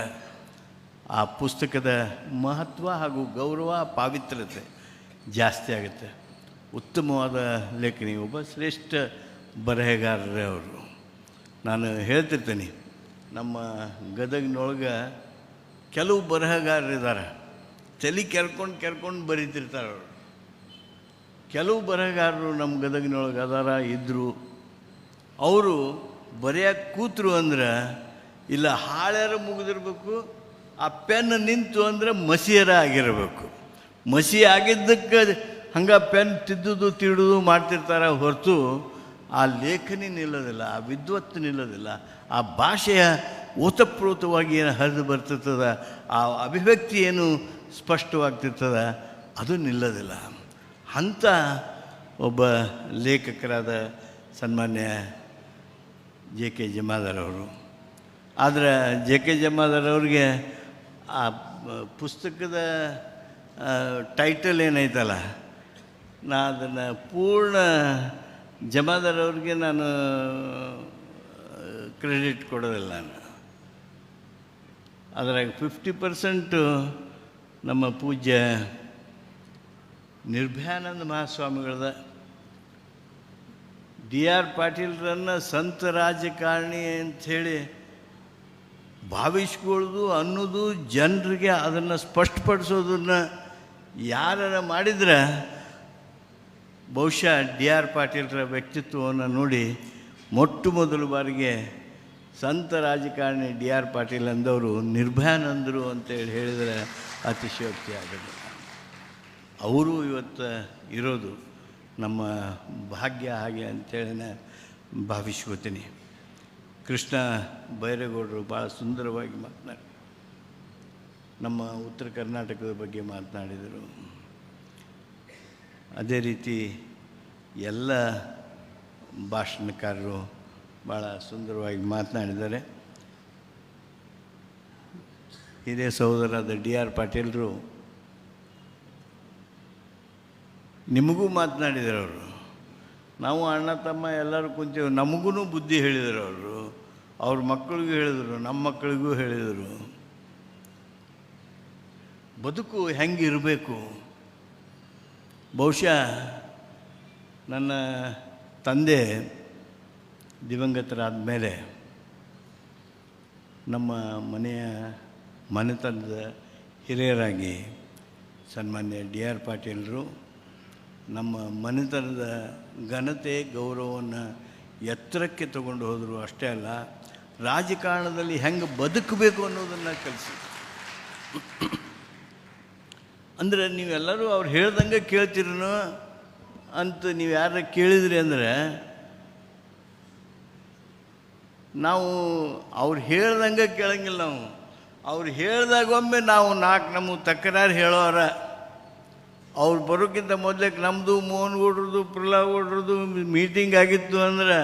ಆ ಪುಸ್ತಕದ ಮಹತ್ವ ಹಾಗೂ ಗೌರವ, ಪಾವಿತ್ರ್ಯತೆ ಜಾಸ್ತಿ ಆಗುತ್ತೆ. ಉತ್ತಮವಾದ ಲೇಖನಿ, ಒಬ್ಬ ಶ್ರೇಷ್ಠ ಬರಹಗಾರರೇ ಅವರು. ನಾನು ಹೇಳ್ತಿರ್ತೀನಿ, ನಮ್ಮ ಗದಗಿನೊಳಗೆ ಕೆಲವು ಬರಹಗಾರರಿದ್ದಾರೆ ತಲೆ ಕೆರ್ಕೊಂಡು ಕೆರ್ಕೊಂಡು ಬರೀತಿರ್ತಾರೆ ಅವರು. ಕೆಲವು ಬರಹಗಾರರು ನಮ್ಮ ಗದಗಿನೊಳಗೆ ಅದಾರ ಇದ್ದರು ಅವರು ಬರೆಯಕ್ಕೆ ಕೂತರು ಅಂದ್ರೆ, ಇಲ್ಲ ಹಾಳ್ಯಾರು ಮುಗಿದಿರ್ಬೇಕು ಆ ಪೆನ್ ನಿಂತು ಅಂದ್ರೆ ಮಸಿಯರ ಆಗಿರಬೇಕು ಮಸಿ ಆಗಿದ್ದಕ್ಕೆ ಹಂಗೆ ಪೆನ್ ತಿದ್ದುದು ತಿಡುದು ಮಾಡ್ತಿರ್ತಾರೆ ಹೊರತು ಆ ಲೇಖನಿ ನಿಲ್ಲೋದಿಲ್ಲ, ಆ ವಿದ್ವತ್ತು ನಿಲ್ಲೋದಿಲ್ಲ, ಆ ಭಾಷೆಯ ಓತಪ್ರೋತವಾಗಿ ಏನು ಹರಿದು ಬರ್ತಿರ್ತದ, ಆ ಅಭಿವ್ಯಕ್ತಿ ಏನು ಸ್ಪಷ್ಟವಾಗ್ತಿರ್ತದ, ಅದು ನಿಲ್ಲೋದಿಲ್ಲ. ಅಂಥ ಒಬ್ಬ ಲೇಖಕರಾದ ಸನ್ಮಾನ್ಯ ಜೆ ಕೆ ಜಮಾದಾರ್ ಅವರು. ಆದರೆ ಜೆ ಕೆ ಜಮಾದಾರ್ ಅವ್ರಿಗೆ ಆ ಪುಸ್ತಕದ ಟೈಟಲ್ ಏನೈತಲ್ಲ, ನಾ ಅದನ್ನು ಪೂರ್ಣ ಜಮಾದಾರ್ ಅವ್ರಿಗೆ ನಾನು ಕ್ರೆಡಿಟ್ ಕೊಡೋದಿಲ್ಲ ನಾನು. ಅದ್ರಾಗ ಫಿಫ್ಟಿ ಪರ್ಸೆಂಟು ನಮ್ಮ ಪೂಜ್ಯ ನಿರ್ಭಯಾನಂದ ಮಹಾಸ್ವಾಮಿಗಳದ, ಡಿ ಆರ್ ಪಾಟೀಲ್ರನ್ನು ಸಂತ ರಾಜಕಾರಣಿ ಅಂಥೇಳಿ ಭಾವಿಸ್ಕೊಳ್ಳೋದು ಅನ್ನೋದು ಜನರಿಗೆ ಅದನ್ನು ಸ್ಪಷ್ಟಪಡಿಸೋದನ್ನು ಯಾರ ಮಾಡಿದ್ರೆ ಬಹುಶಃ ಡಿ ಆರ್ ಪಾಟೀಲ್ರ ವ್ಯಕ್ತಿತ್ವವನ್ನು ನೋಡಿ ಮೊಟ್ಟ ಮೊದಲ ಬಾರಿಗೆ ಸಂತ ರಾಜಕಾರಣಿ ಡಿ ಆರ್ ಪಾಟೀಲ್ ಅಂದವರು ನಿರ್ಭಯಾನಂದರು ಅಂತೇಳಿ ಹೇಳಿದರೆ ಅತಿಶಯೋಕ್ತಿ ಆಗಲಿ ಅವರು ಇವತ್ತು ಇರೋದು ನಮ್ಮ ಭಾಗ್ಯ ಹಾಗೆ ಅಂತೇಳಿ ಭಾವಿಸ್ಕೋತೀನಿ. ಕೃಷ್ಣ ಬೈರೇಗೌಡರು ಭಾಳ ಸುಂದರವಾಗಿ ಮಾತನಾಡಿ, ನಮ್ಮ ಉತ್ತರ ಕರ್ನಾಟಕದ ಬಗ್ಗೆ ಮಾತನಾಡಿದರು. ಅದೇ ರೀತಿ ಎಲ್ಲ ಭಾಷಣಕಾರರು ಭಾಳ ಸುಂದರವಾಗಿ ಮಾತನಾಡಿದ್ದಾರೆ. ಹಿರಿಯ ಸಹೋದರಾದ ಡಿ ಆರ್ ಪಾಟೀಲರು ನಿಮಗೂ ಮಾತನಾಡಿದರು ಅವರು. ನಾವು ಅಣ್ಣ ತಮ್ಮ ಎಲ್ಲರೂ ಕುಂತೇವೆ, ನಮಗೂ ಬುದ್ಧಿ ಹೇಳಿದರು ಅವರು. ಅವ್ರ ಮಕ್ಕಳಿಗೂ ಹೇಳಿದರು, ನಮ್ಮ ಮಕ್ಕಳಿಗೂ ಹೇಳಿದರು, ಬದುಕು ಹೆಂಗಿರಬೇಕು? ಬಹುಶಃ ನನ್ನ ತಂದೆ ದಿವಂಗತರಾದ ಮೇಲೆ ನಮ್ಮ ಮನೆಯ ಮನೆತನದ ಹಿರಿಯರಾಗಿ ಸನ್ಮಾನ್ಯ ಡಿ ಆರ್ ಪಾಟೀಲರು ನಮ್ಮ ಮನೆತನದ ಘನತೆ ಗೌರವವನ್ನು ಎತ್ತರಕ್ಕೆ ತಗೊಂಡು ಹೋದರು ಅಷ್ಟೇ ಅಲ್ಲ ರಾಜಕಾರಣದಲ್ಲಿ ಹೆಂಗೆ ಬದುಕಬೇಕು ಅನ್ನೋದನ್ನು ಕಲಿಸಿ. ಅಂದರೆ ನೀವೆಲ್ಲರೂ ಅವ್ರು ಹೇಳ್ದಂಗೆ ಕೇಳ್ತಿರೋ ಅಂತ ನೀವು ಯಾರ ಕೇಳಿದ್ರಿ ಅಂದರೆ, ನಾವು ಅವ್ರು ಹೇಳ್ದಂಗೆ ಕೇಳಂಗಿಲ್ಲ ನಾವು. ಅವ್ರು ಹೇಳ್ದಾಗ ಒಮ್ಮೆ ನಾವು ನಾಲ್ಕು ನಮ್ಮ ತಕರಾರು ಹೇಳೋರ. ಅವ್ರು ಬರೋಕ್ಕಿಂತ ಮೊದಲಕ್ಕೆ ನಮ್ಮದು ಮೋಹನ್ ಗೌಡ್ರದ್ದು, ಪ್ರಹ್ಲಾದ್ ಗೌಡ್ರದ್ದು ಮೀಟಿಂಗ್ ಆಗಿತ್ತು ಅಂದ್ರೆ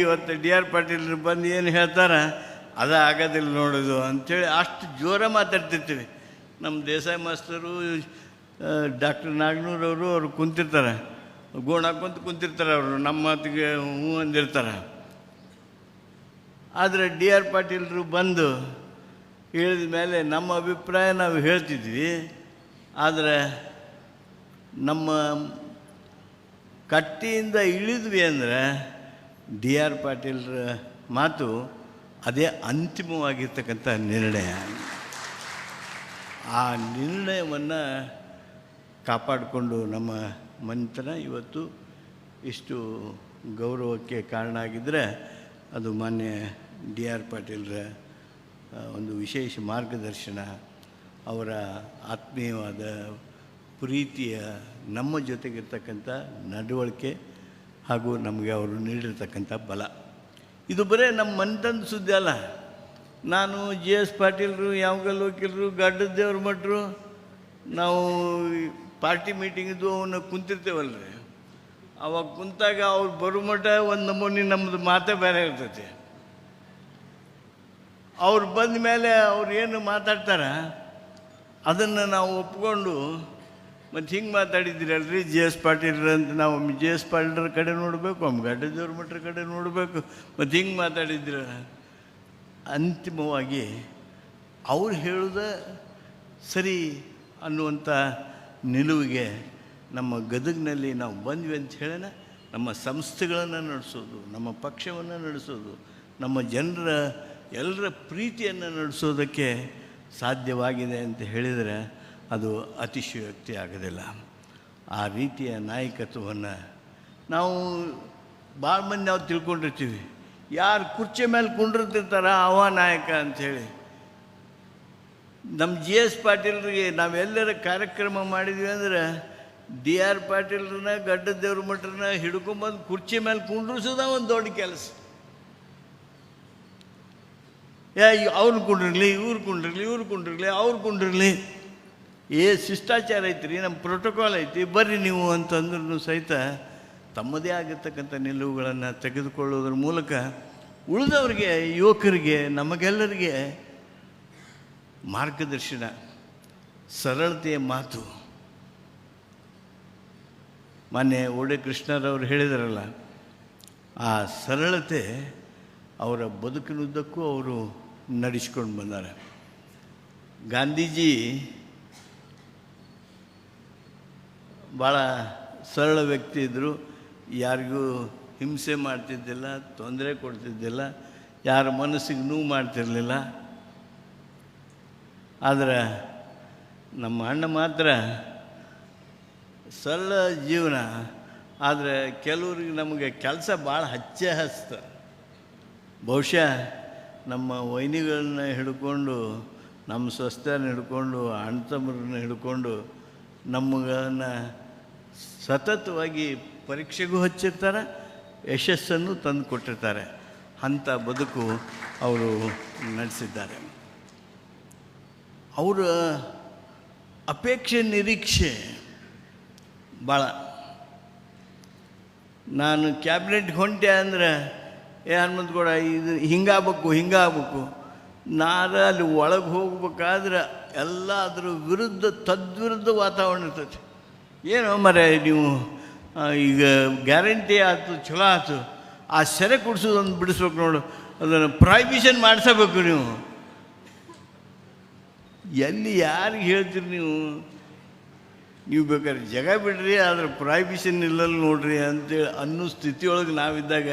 ಇವತ್ತು ಡಿ ಆರ್ ಪಾಟೀಲ್ರು ಬಂದು ಏನು ಹೇಳ್ತಾರ? ಅದ ಆಗೋದಿಲ್ಲ ನೋಡೋದು ಅಂಥೇಳಿ ಅಷ್ಟು ಜೋರ ಮಾತಾಡ್ತಿರ್ತೀವಿ. ನಮ್ಮ ದೇಸಾಯಿ ಮಾಸ್ತರು ಡಾಕ್ಟರ್ ನಾಗನೂರವರು ಅವರು ಕುಂತಿರ್ತಾರೆ. ಗೋಣ ಹಾಕೊಂತ ಕುಂತಿರ್ತಾರೆ ಅವರು, ನಮ್ಮ ಮಾತಿಗೆ ಹ್ಞೂ ಅಂದಿರ್ತಾರೆ. ಆದರೆ ಡಿ ಆರ್ ಪಾಟೀಲ್ರು ಬಂದು ಹೇಳಿದ ಮೇಲೆ ನಮ್ಮ ಅಭಿಪ್ರಾಯ ನಾವು ಹೇಳ್ತಿದ್ವಿ. ಆದರೆ ನಮ್ಮ ಕಟ್ಟಿಯಿಂದ ಇಳಿದ್ವಿ ಅಂದರೆ ಡಿ ಆರ್ ಪಾಟೀಲ್ರ ಮಾತು ಅದೇ ಅಂತಿಮವಾಗಿರ್ತಕ್ಕಂಥ ನಿರ್ಣಯ. ಆ ನಿರ್ಣಯವನ್ನು ಕಾಪಾಡಿಕೊಂಡು ನಮ್ಮ ಮಂತ್ರ ಇವತ್ತು ಇಷ್ಟು ಗೌರವಕ್ಕೆ ಕಾರಣ ಆಗಿದ್ದರೆ ಅದು ಮಾನ್ಯ ಡಿ ಆರ್ ಪಾಟೀಲ್ರ ಒಂದು ವಿಶೇಷ ಮಾರ್ಗದರ್ಶನ, ಅವರ ಆತ್ಮೀಯವಾದ ಪ್ರೀತಿಯ ನಮ್ಮ ಜೊತೆಗಿರ್ತಕ್ಕಂಥ ನಡವಳಿಕೆ ಹಾಗೂ ನಮಗೆ ಅವರು ನೀಡಿರ್ತಕ್ಕಂಥ ಬಲ. ಇದು ಬರೇ ನಮ್ಮ ಮನೆತಂದು ಸುದ್ದಿ ಅಲ್ಲ. ನಾನು ಜಿ ಎಸ್ ಪಾಟೀಲ್ರು ಯಾವಾಗಲ್ಲಿ ವಕೀಲರು ಗಡ್ಡದ ದೇವ್ರ ಮಠರು ನಾವು ಪಾರ್ಟಿ ಮೀಟಿಂಗಿದ್ದು ಅವನ್ನ ಕುಂತಿರ್ತೇವಲ್ರಿ. ಅವಾಗ ಕುಂತಾಗ ಅವ್ರು ಬರೋ ಮಟ್ಟ ಒಂದು ನಮೂನಿ ನಮ್ಮದು ಮಾತೇ ಬೇರೆ ಇರ್ತೈತಿ. ಅವ್ರು ಬಂದ ಮೇಲೆ ಅವ್ರು ಏನು ಮಾತಾಡ್ತಾರೆ, ಅದನ್ನು ನಾವು ಒಪ್ಕೊಂಡು ಮತ್ತು ಹಿಂಗೆ ಮಾತಾಡಿದ್ದೀರಲ್ರಿ ಜಿ ಎಸ್ ಪಾಟೀಲ್ ಅಂತ ನಾವು ಒಮ್ಮೆ ಜಿ ಎಸ್ ಪಾಟೀಲ್ರ ಕಡೆ ನೋಡಬೇಕು, ಒಮ್ಮೆ ಗಡ್ಡದೇವ್ರ ಮಠರ ಕಡೆ ನೋಡಬೇಕು. ಮತ್ತು ಹಿಂಗೆ ಮಾತಾಡಿದ್ದೀರ? ಅಂತಿಮವಾಗಿ ಅವ್ರು ಹೇಳುದ ಸರಿ ಅನ್ನುವಂಥ ನಿಲುವಿಗೆ ನಮ್ಮ ಗದಗಿನಲ್ಲಿ ನಾವು ಬಂದ್ವಿ ಅಂತ ಹೇಳೋಣ ನಮ್ಮ ಸಂಸ್ಥೆಗಳನ್ನು ನಡೆಸೋದು, ನಮ್ಮ ಪಕ್ಷವನ್ನು ನಡೆಸೋದು, ನಮ್ಮ ಜನರ ಎಲ್ಲರ ಪ್ರೀತಿಯನ್ನು ನಡೆಸೋದಕ್ಕೆ ಸಾಧ್ಯವಾಗಿದೆ ಅಂತ ಹೇಳಿದರೆ ಅದು ಅತಿಶಯೋಕ್ತಿ ಆಗೋದಿಲ್ಲ. ಆ ರೀತಿಯ ನಾಯಕತ್ವವನ್ನು ನಾವು ಭಾಳ ಮಂದಿ ನಾವು ತಿಳ್ಕೊಂಡಿರ್ತೀವಿ. ಯಾರು ಕುರ್ಚಿ ಮೇಲೆ ಕುಂಡಿರ್ತಿರ್ತಾರ ಅವ ನಾಯಕ ಅಂಥೇಳಿ. ನಮ್ಮ ಜಿ ಎಸ್ ಪಾಟೀಲ್ರಿಗೆ ನಾವೆಲ್ಲರ ಕಾರ್ಯಕ್ರಮ ಮಾಡಿದ್ವಿ ಅಂದ್ರೆ ಡಿ ಆರ್ ಪಾಟೀಲ್ರನ್ನ, ಗಡ್ಡ ದೇವ್ರ ಮಠರನ್ನ ಹಿಡ್ಕೊಂಬಂದು ಕುರ್ಚಿ ಮೇಲೆ ಕುಂಡ್ರಿಸೋದ ಒಂದು ದೊಡ್ಡ ಕೆಲಸ. ಯಾ ಅವ್ರು ಕುಂಡಿರಲಿ ಇವ್ರು ಕುಂಡಿರಲಿ ಇವ್ರು ಕುಂಡಿರಲಿ ಅವ್ರು ಕುಂಡಿರ್ಲಿ ಏ ಶಿಷ್ಟಾಚಾರ ಐತ್ರಿ ನಮ್ಮ ಪ್ರೋಟೋಕಾಲ್ ಐತಿ, ಬರ್ರಿ ನೀವು ಅಂತಂದ್ರೂ ಸಹಿತ ತಮ್ಮದೇ ಆಗಿರ್ತಕ್ಕಂಥ ನಿಲುವುಗಳನ್ನು ತೆಗೆದುಕೊಳ್ಳೋದ್ರ ಮೂಲಕ ಉಳಿದವ್ರಿಗೆ, ಯುವಕರಿಗೆ, ನಮಗೆಲ್ಲರಿಗೆ ಮಾರ್ಗದರ್ಶನ, ಸರಳತೆಯ ಮಾತು. ಮೊನ್ನೆ ಓಡೆ ಕೃಷ್ಣರವರು ಹೇಳಿದಾರಲ್ಲ, ಆ ಸರಳತೆ ಅವರ ಬದುಕಿನುದ್ದಕ್ಕೂ ಅವರು ನಡೆಸ್ಕೊಂಡು ಬಂದಾರೆ. ಗಾಂಧೀಜಿ ಭಾಳ ಸರಳ ವ್ಯಕ್ತಿ ಇದ್ದರು ಯಾರಿಗೂ ಹಿಂಸೆ ಮಾಡ್ತಿದ್ದಿಲ್ಲ, ತೊಂದರೆ ಕೊಡ್ತಿದ್ದಿಲ್ಲ, ಯಾರ ಮನಸ್ಸಿಗೆ ನೋವು ಮಾಡ್ತಿರಲಿಲ್ಲ. ಆದರೆ ನಮ್ಮ ಅಣ್ಣ ಮಾತ್ರ ಸರಳ ಜೀವನ. ಆದರೆ ಕೆಲವ್ರಿಗೆ ನಮಗೆ ಕೆಲಸ ಭಾಳ ಹಚ್ಚೆ ಹಸ್ತ ಬಹುಶಃ ನಮ್ಮ ವೈನಿಗಳನ್ನ ಹಿಡ್ಕೊಂಡು, ನಮ್ಮ ಸ್ವಸ್ಥನ ಹಿಡ್ಕೊಂಡು, ಅಣ್ಣ ತಮ್ಮರನ್ನ ಹಿಡ್ಕೊಂಡು ನಮ್ಮಗಳನ್ನು ಸತತವಾಗಿ ಪರೀಕ್ಷೆಗೂ ಹಚ್ಚಿರ್ತಾರೆ, ಯಶಸ್ಸನ್ನು ತಂದು ಕೊಟ್ಟಿರ್ತಾರೆ. ಅಂಥ ಬದುಕು ಅವರು ನಡೆಸಿದ್ದಾರೆ. ಅವರ ಅಪೇಕ್ಷೆ ನಿರೀಕ್ಷೆ ಭಾಳ ನಾನು ಕ್ಯಾಬಿನೆಟ್ ಹೊಂಟೆ ಅಂದ್ರೆ, ಏ ಹನುಮಂತಗೌಡ, ಇದು ಹಿಂಗಾಗಬೇಕು ಹಿಂಗಾಗಬೇಕು. ನಾನು ಅಲ್ಲಿ ಒಳಗೆ ಹೋಗ್ಬೇಕಾದ್ರೆ ಎಲ್ಲ ಅದರ ವಿರುದ್ಧ, ತದ್ವಿರುದ್ಧ ವಾತಾವರಣ ಇರ್ತೈತಿ. ಏನು ಮರೆ, ನೀವು ಈಗ ಗ್ಯಾರಂಟಿ ಆಯ್ತು, ಛಲೋ ಆಯ್ತು. ಆ ಸೆರೆ ಕುಡಿಸೋದೊಂದು ಬಿಡಿಸ್ಬೇಕು ನೋಡು. ಅದನ್ನು ಪ್ರಾಹಿಬಿಷನ್ ಮಾಡಿಸಬೇಕು ನೀವು. ಎಲ್ಲಿ ಯಾರಿಗೆ ಹೇಳ್ತೀರಿ ನೀವು? ನೀವು ಬೇಕಾದ್ರೆ ಜಗ ಬಿಡ್ರಿ, ಆದರೆ ಪ್ರಾಹಿಬಿಷನ್ ಇಲ್ಲಲ್ಲ ನೋಡ್ರಿ ಅಂತೇಳಿ ಅನ್ನೋ ಸ್ಥಿತಿಯೊಳಗೆ ನಾವಿದ್ದಾಗ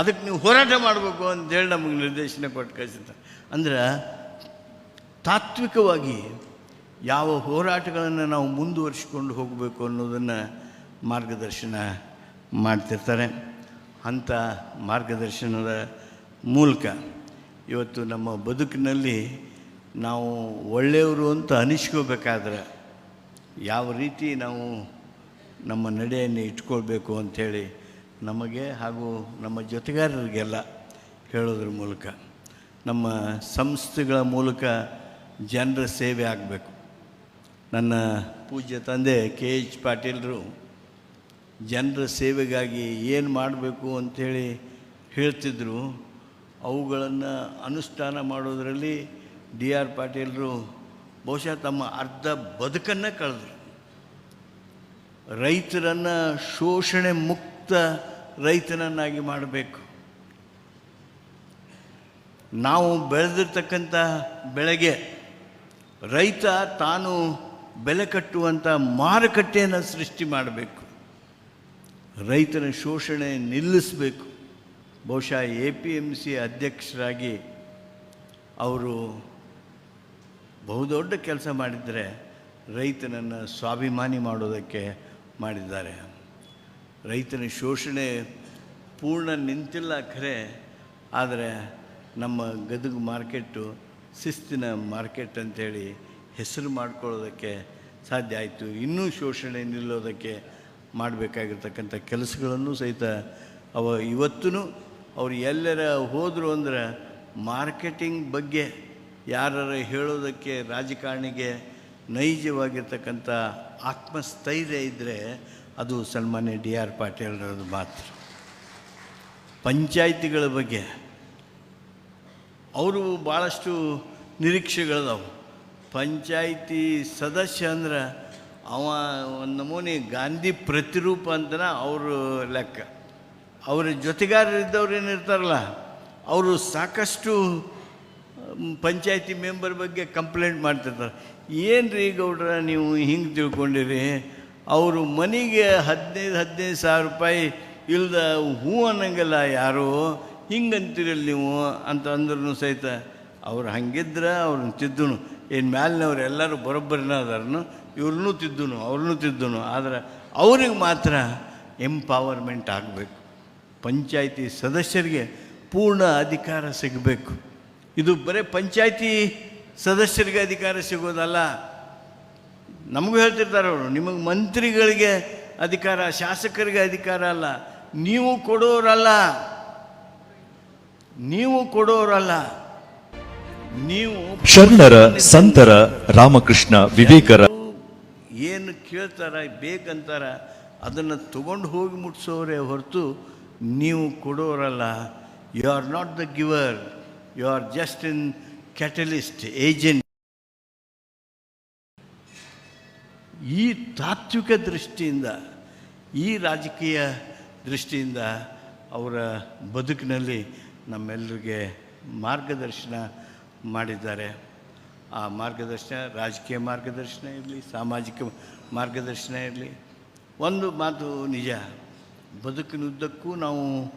ಅದಕ್ಕೆ ನೀವು ಹೋರಾಟ ಮಾಡಬೇಕು ಅಂತೇಳಿ ನಮಗೆ ನಿರ್ದೇಶನ ಕೊಟ್ಟು ಕಳಿಸುತ್ತೆ. ಅಂದ್ರೆ ತಾತ್ವಿಕವಾಗಿ ಯಾವ ಹೋರಾಟಗಳನ್ನು ನಾವು ಮುಂದುವರಿಸಿಕೊಂಡು ಹೋಗಬೇಕು ಅನ್ನೋದನ್ನು ಮಾರ್ಗದರ್ಶನ ಮಾಡ್ತಿರ್ತಾರೆ. ಅಂಥ ಮಾರ್ಗದರ್ಶನದ ಮೂಲಕ ಇವತ್ತು ನಮ್ಮ ಬದುಕಿನಲ್ಲಿ ನಾವು ಒಳ್ಳೆಯವರು ಅಂತ ಅನಿಸ್ಕೋಬೇಕಾದ್ರೆ ಯಾವ ರೀತಿ ನಾವು ನಮ್ಮ ನಡೆಯನ್ನು ಇಟ್ಕೊಳ್ಬೇಕು ಅಂಥೇಳಿ ನಮಗೆ ಹಾಗೂ ನಮ್ಮ ಜೊತೆಗಾರರಿಗೆಲ್ಲ ಹೇಳೋದ್ರ ಮೂಲಕ ನಮ್ಮ ಸಂಸ್ಥೆಗಳ ಮೂಲಕ ಜನರ ಸೇವೆ ಆಗಬೇಕು. ನನ್ನ ಪೂಜ್ಯ ತಂದೆ ಕೆ ಎಚ್ ಪಾಟೀಲರು ಜನರ ಸೇವೆಗಾಗಿ ಏನು ಮಾಡಬೇಕು ಅಂಥೇಳಿ ಹೇಳ್ತಿದ್ರು. ಅವುಗಳನ್ನು ಅನುಷ್ಠಾನ ಮಾಡೋದರಲ್ಲಿ ಡಿ ಆರ್ ಪಾಟೀಲರು ಬಹುಶಃ ತಮ್ಮ ಅರ್ಧ ಬದುಕನ್ನು ಕಳೆದ್ರು. ರೈತರನ್ನು ಶೋಷಣೆ ಮುಕ್ತ ರೈತನನ್ನಾಗಿ ಮಾಡಬೇಕು. ನಾವು ಬೆಳೆದಿರ್ತಕ್ಕಂಥ ಬೆಳೆಗೆ ರೈತ ತಾನು ಬೆಲೆ ಕಟ್ಟುವಂಥ ಮಾರುಕಟ್ಟೆಯನ್ನು ಸೃಷ್ಟಿ ಮಾಡಬೇಕು. ರೈತನ ಶೋಷಣೆ ನಿಲ್ಲಿಸಬೇಕು. ಬಹುಶಃ ಎ ಪಿ ಎಂ ಸಿ ಅಧ್ಯಕ್ಷರಾಗಿ ಅವರು ಬಹುದೊಡ್ಡ ಕೆಲಸ ಮಾಡಿದರೆ ರೈತನನ್ನು ಸ್ವಾಭಿಮಾನಿ ಮಾಡೋದಕ್ಕೆ ಮಾಡಿದ್ದಾರೆ. ರೈತನ ಶೋಷಣೆ ಪೂರ್ಣ ನಿಂತಿಲ್ಲ ಖರೆ, ಆದರೆ ನಮ್ಮ ಗದಗ ಮಾರ್ಕೆಟು ಶಿಸ್ತಿನ ಮಾರ್ಕೆಟ್ ಅಂಥೇಳಿ ಹೆಸರು ಮಾಡ್ಕೊಳ್ಳೋದಕ್ಕೆ ಸಾಧ್ಯ ಆಯಿತು. ಇನ್ನೂ ಶೋಷಣೆ ನಿಲ್ಲೋದಕ್ಕೆ ಮಾಡಬೇಕಾಗಿರ್ತಕ್ಕಂಥ ಕೆಲಸಗಳನ್ನು ಸಹಿತ ಅವ ಇವತ್ತೂ ಅವ್ರು ಎಲ್ಲರ ಹೋದರು ಅಂದ್ರೆ ಮಾರ್ಕೆಟಿಂಗ್ ಬಗ್ಗೆ ಯಾರು ಹೇಳೋದಕ್ಕೆ ರಾಜಕಾರಣಿಗೆ ನೈಜವಾಗಿರ್ತಕ್ಕಂಥ ಆತ್ಮಸ್ಥೈರ್ಯ ಇದ್ದರೆ ಅದು ಸನ್ಮಾನ್ಯ ಡಿ ಆರ್ ಪಾಟೀಲ್ರದ್ದು ಮಾತ್ರ. ಪಂಚಾಯಿತಿಗಳ ಬಗ್ಗೆ ಅವರು ಭಾಳಷ್ಟು ನಿರೀಕ್ಷೆಗಳದಾವು. ಪಂಚಾಯಿತಿ ಸದಸ್ಯ ಅಂದ್ರೆ ಅವ ಒಂದು ನಮೂನಿ ಗಾಂಧಿ ಪ್ರತಿರೂಪ ಅಂತನ ಅವರು ಲೆಕ್ಕ. ಅವರ ಜೊತೆಗಾರರಿದ್ದವ್ರು ಏನಿರ್ತಾರಲ್ಲ ಅವರು ಸಾಕಷ್ಟು ಪಂಚಾಯಿತಿ ಮೆಂಬರ್ ಬಗ್ಗೆ ಕಂಪ್ಲೇಂಟ್ ಮಾಡ್ತಿರ್ತಾರೆ. ಏನು ರೀ ಗೌಡ್ರ ನೀವು ಹಿಂಗೆ ತಿಳ್ಕೊಂಡಿರಿ? ಅವರು ಮನೆಗೆ ಹದಿನೈದು ಹದಿನೈದು ಸಾವಿರ ರೂಪಾಯಿ ಇಲ್ದ ಹೂ ಅನ್ನಂಗಿಲ್ಲ ಯಾರು? ಹಿಂಗಂತೀರಲ್ಲ ನೀವು ಅಂತ ಅಂದ್ರೂ ಸಹಿತ ಅವ್ರು ಹಂಗಿದ್ರೆ ಅವ್ರನ್ನ ತಿದ್ದುನು. ಏನು ಮ್ಯಾಲಿನವ್ರು ಎಲ್ಲರೂ ಬರೋಬ್ಬರಿನ ಇವ್ರನ್ನೂ ತಿದ್ದುನು ಅವ್ರನ್ನೂ ತಿದ್ದನು. ಆದರೆ ಅವ್ರಿಗೆ ಮಾತ್ರ ಎಂಪವರ್ಮೆಂಟ್ ಆಗಬೇಕು. ಪಂಚಾಯಿತಿ ಸದಸ್ಯರಿಗೆ ಪೂರ್ಣ ಅಧಿಕಾರ ಸಿಗಬೇಕು. ಇದು ಬರೀ ಪಂಚಾಯಿತಿ ಸದಸ್ಯರಿಗೆ ಅಧಿಕಾರ ಸಿಗೋದಲ್ಲ. ನಮಗೂ ಹೇಳ್ತಿರ್ತಾರೆ ಅವರು, ನಿಮಗೆ ಮಂತ್ರಿಗಳಿಗೆ ಅಧಿಕಾರ, ಶಾಸಕರಿಗೆ ಅಧಿಕಾರ ಅಲ್ಲ. ನೀವು ಕೊಡೋರಲ್ಲ. ನೀವು ಕೊಡೋರಲ್ಲ. ನೀವು ಶರಣರ ಸಂತರ ರಾಮಕೃಷ್ಣ ವಿವೇಕರ ಏನು ಕೇಳ್ತಾರ ಬೇಕಂತಾರ ಅದನ್ನು ತಗೊಂಡು ಹೋಗಿ ಮುಟ್ಸೋರೆ ಹೊರತು ನೀವು ಕೊಡೋರಲ್ಲ. You are not the giver you are just an catalyst agent ಈ ತಾತ್ವಿಕ ದೃಷ್ಟಿಯಿಂದ ಈ ರಾಜಕೀಯ ದೃಷ್ಟಿಯಿಂದ ಅವರ ಬದುಕಿನಲ್ಲಿ ನಮ್ಮೆಲ್ಲರಿಗೆ ಮಾರ್ಗದರ್ಶನ ಮಾಡಿದ್ದಾರೆ. ಆ ಮಾರ್ಗದರ್ಶನ, ರಾಜಕೀಯ ಮಾರ್ಗದರ್ಶನ ಇರಲಿ, ಸಾಮಾಜಿಕ ಮಾರ್ಗದರ್ಶನ ಇರಲಿ, ಒಂದು ಮಾತು ನಿಜ. ಬದುಕಿನುದ್ದಕ್ಕೂ ನಾವು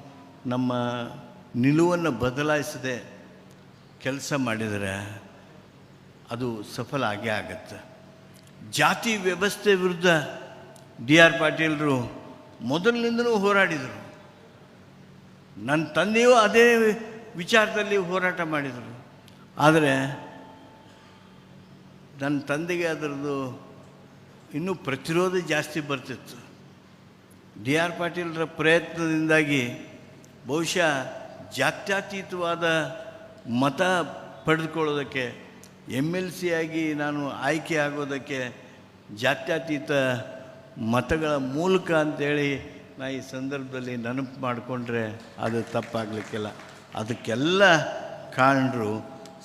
ನಮ್ಮ ನಿಲುವನ್ನು ಬದಲಾಯಿಸದೆ ಕೆಲಸ ಮಾಡಿದರೆ ಅದು ಸಫಲ ಆಗೇ ಆಗತ್ತೆ. ಜಾತಿ ವ್ಯವಸ್ಥೆ ವಿರುದ್ಧ ಡಿ ಆರ್ ಪಾಟೀಲರು ಮೊದಲಿನಿಂದಲೂ ಹೋರಾಡಿದರು. ನನ್ನ ತಂದೆಯೂ ಅದೇ ವಿಚಾರದಲ್ಲಿ ಹೋರಾಟ ಮಾಡಿದರು. ಆದರೆ ನನ್ನ ತಂದೆಗೆ ಅದರದ್ದು ಇನ್ನೂ ಪ್ರತಿರೋಧ ಜಾಸ್ತಿ ಬರ್ತಿತ್ತು. ಡಿ ಆರ್ ಪಾಟೀಲರ ಪ್ರಯತ್ನದಿಂದಾಗಿ ಬಹುಶಃ ಜಾತ್ಯತೀತವಾದ ಮತ ಪಡೆದುಕೊಳ್ಳೋದಕ್ಕೆ ಎಂ ಎಲ್ ಸಿ ಆಗಿ ನಾನು ಆಯ್ಕೆ ಆಗೋದಕ್ಕೆ ಜಾತ್ಯತೀತ ಮತಗಳ ಮೂಲಕ ಅಂತೇಳಿ ನಾ ಈ ಸಂದರ್ಭದಲ್ಲಿ ನೆನಪು ಮಾಡಿಕೊಂಡ್ರೆ ಅದು ತಪ್ಪಾಗಲಿಕ್ಕಿಲ್ಲ. ಅದಕ್ಕೆಲ್ಲ ಕಾರಣರು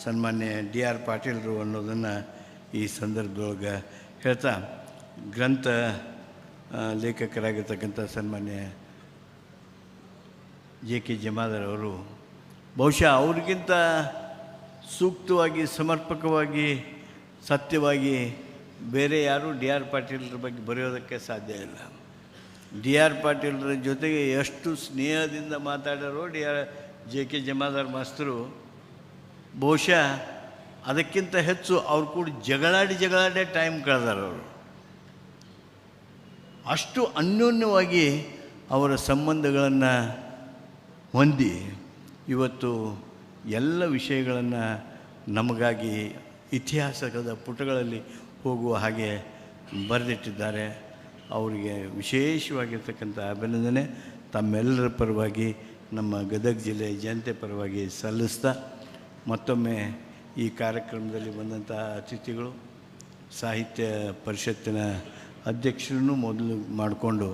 ಸನ್ಮಾನ್ಯ ಡಿ ಆರ್ ಪಾಟೀಲರು ಅನ್ನೋದನ್ನು ಈ ಸಂದರ್ಭದೊಳಗೆ ಹೇಳ್ತಾ, ಗ್ರಂಥ ಲೇಖಕರಾಗಿರ್ತಕ್ಕಂಥ ಸನ್ಮಾನ್ಯ ಜೆ ಕೆ ಜಮಾದರ್ ಅವರು, ಬಹುಶಃ ಅವ್ರಿಗಿಂತ ಸೂಕ್ತವಾಗಿ, ಸಮರ್ಪಕವಾಗಿ, ಸತ್ಯವಾಗಿ ಬೇರೆ ಯಾರೂ ಡಿ ಆರ್ ಪಾಟೀಲರ ಬಗ್ಗೆ ಬರೆಯೋದಕ್ಕೆ ಸಾಧ್ಯ ಇಲ್ಲ. ಡಿ ಆರ್ ಪಾಟೀಲ್ರ ಜೊತೆಗೆ ಎಷ್ಟು ಸ್ನೇಹದಿಂದ ಮಾತಾಡೋರು D R J K Jamadar ಮಾಸ್ತರು, ಬಹುಶಃ ಅದಕ್ಕಿಂತ ಹೆಚ್ಚು ಅವ್ರು ಕೂಡ ಜಗಳಾಡಿ ಜಗಳಾಡೇ ಟೈಮ್ ಕಳೆದಾರ ಅವರು. ಅಷ್ಟು ಅನ್ಯೋನ್ಯವಾಗಿ ಅವರ ಸಂಬಂಧಗಳನ್ನು ಹೊಂದಿ ಇವತ್ತು ಎಲ್ಲ ವಿಷಯಗಳನ್ನು ನಮಗಾಗಿ ಇತಿಹಾಸದ ಪುಟಗಳಲ್ಲಿ ಹೋಗುವ ಹಾಗೆ ಬರೆದಿಟ್ಟಿದ್ದಾರೆ. ಅವರಿಗೆ ವಿಶೇಷವಾಗಿರ್ತಕ್ಕಂಥ ಅಭಿನಂದನೆ. ತಮ್ಮೆಲ್ಲರ ಪರವಾಗಿ ನಮ್ಮ ಗದಗ ಜಿಲ್ಲೆ ಜನತೆ ಪರವಾಗಿ ಸಲ್ಲಿಸ್ತಾ ಮತ್ತೊಮ್ಮೆ ಈ ಕಾರ್ಯಕ್ರಮದಲ್ಲಿ ಬಂದಂಥ ಅತಿಥಿಗಳು, ಸಾಹಿತ್ಯ ಪರಿಷತ್ತಿನ ಅಧ್ಯಕ್ಷರನ್ನು ಮೊದಲು ಮಾಡಿಕೊಂಡು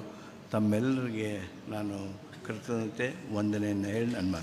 ತಮ್ಮೆಲ್ಲರಿಗೆ ನಾನು ಕೃತಜ್ಞತೆ, ವಂದನೆಯನ್ನು ಹೇಳಿ ನನ್ನ